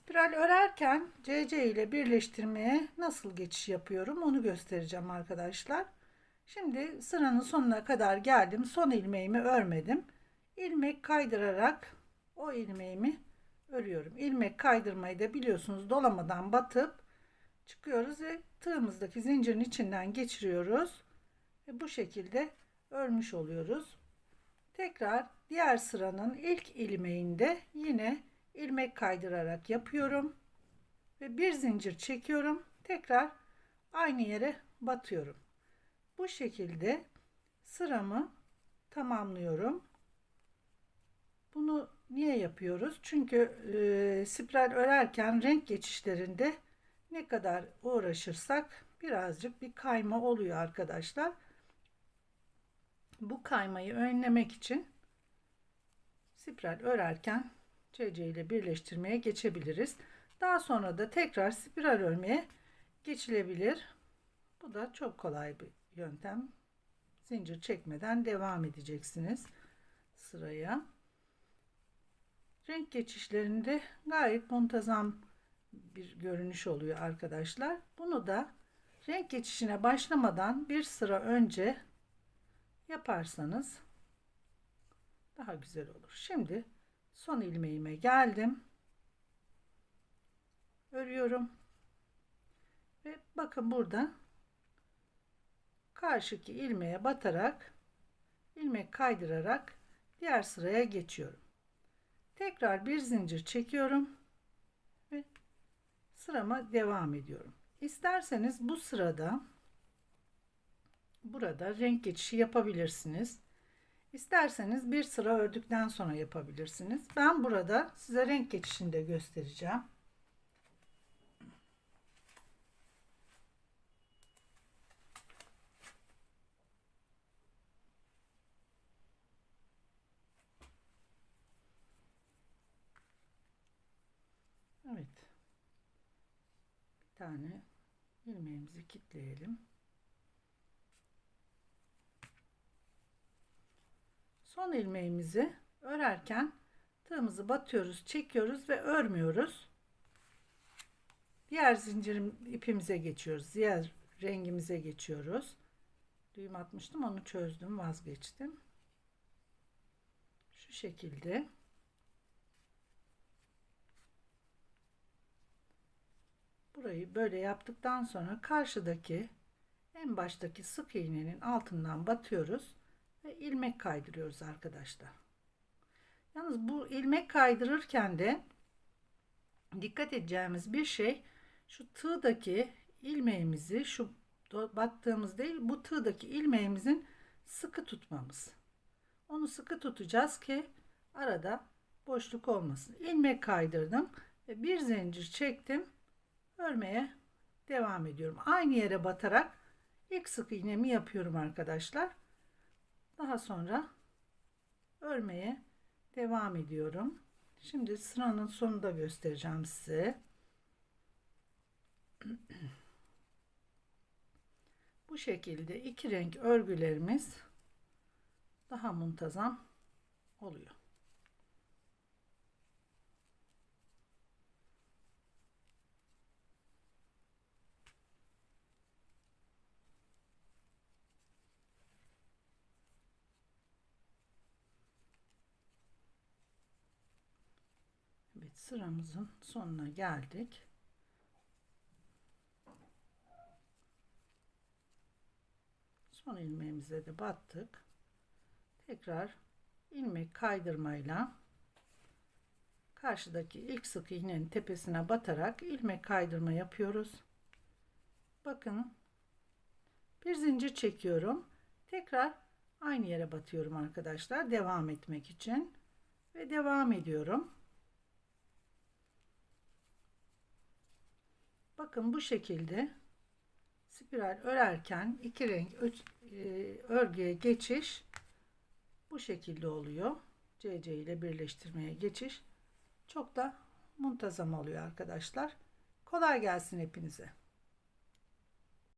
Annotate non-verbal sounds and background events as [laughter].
Spiral örerken CC ile birleştirmeye nasıl geçiş yapıyorum onu göstereceğim arkadaşlar. Şimdi sıranın sonuna kadar geldim. Son ilmeğimi örmedim. İlmek kaydırarak o ilmeğimi örüyorum. İlmek kaydırmayı da biliyorsunuz dolamadan batıp çıkıyoruz ve tığımızdaki zincirin içinden geçiriyoruz. Ve bu şekilde örmüş oluyoruz. Tekrar diğer sıranın ilk ilmeğinde yine ilmek kaydırarak yapıyorum ve bir zincir çekiyorum. Tekrar aynı yere batıyorum. Bu şekilde sıramı tamamlıyorum. Bunu niye yapıyoruz? Çünkü e, spiral örerken renk geçişlerinde ne kadar uğraşırsak birazcık bir kayma oluyor arkadaşlar. Bu kaymayı önlemek için spiral örerken CC ile birleştirmeye geçebiliriz. Daha sonra da tekrar spiral örmeye geçilebilir. Bu da çok kolay bir yöntem. Zincir çekmeden devam edeceksiniz sıraya. Renk geçişlerinde gayet muntazam bir görünüş oluyor arkadaşlar. Bunu da renk geçişine başlamadan bir sıra önce yaparsanız daha güzel olur. Şimdi son ilmeğime geldim. Örüyorum. Ve bakın burada karşıki ilmeğe batarak ilmek kaydırarak diğer sıraya geçiyorum. Tekrar bir zincir çekiyorum ve sırama devam ediyorum. İsterseniz bu sırada burada renk geçişi yapabilirsiniz. İsterseniz bir sıra ördükten sonra yapabilirsiniz. Ben burada size renk geçişini de göstereceğim. Evet. Bir tane ilmeğimizi kitleyelim. Son ilmeğimizi örerken tığımızı batıyoruz, çekiyoruz ve örmüyoruz. Diğer zincirim ipimize geçiyoruz. Diğer rengimize geçiyoruz. Düğüm atmıştım, onu çözdüm, vazgeçtim. Şu şekilde. Burayı böyle yaptıktan sonra karşıdaki en baştaki sık iğnenin altından batıyoruz ve ilmek kaydırıyoruz arkadaşlar. Yalnız bu ilmek kaydırırken de dikkat edeceğimiz bir şey şu tığdaki ilmeğimizi şu battığımız değil bu tığdaki ilmeğimizin sıkı tutmamız. Onu sıkı tutacağız ki arada boşluk olmasın. İlmek kaydırdım ve bir zincir çektim. Örmeye devam ediyorum. Aynı yere batarak ilk sık iğnemi yapıyorum arkadaşlar. Daha sonra örmeye devam ediyorum. Şimdi sıranın sonunda göstereceğim size. [clears throat] Bu şekilde iki renk örgülerimiz daha muntazam oluyor. Evet sıramızın sonuna geldik. Son ilmeğimize de battık. Tekrar ilmek kaydırmayla karşıdaki ilk sık iğnenin tepesine batarak ilmek kaydırma yapıyoruz. Bakın bir zincir çekiyorum. Tekrar aynı yere batıyorum arkadaşlar devam etmek için ve devam ediyorum. Bakın bu şekilde spiral örerken iki renk e, örgüye geçiş bu şekilde oluyor. CC ile birleştirmeye geçiş çok da muntazam oluyor arkadaşlar. Kolay gelsin hepinize.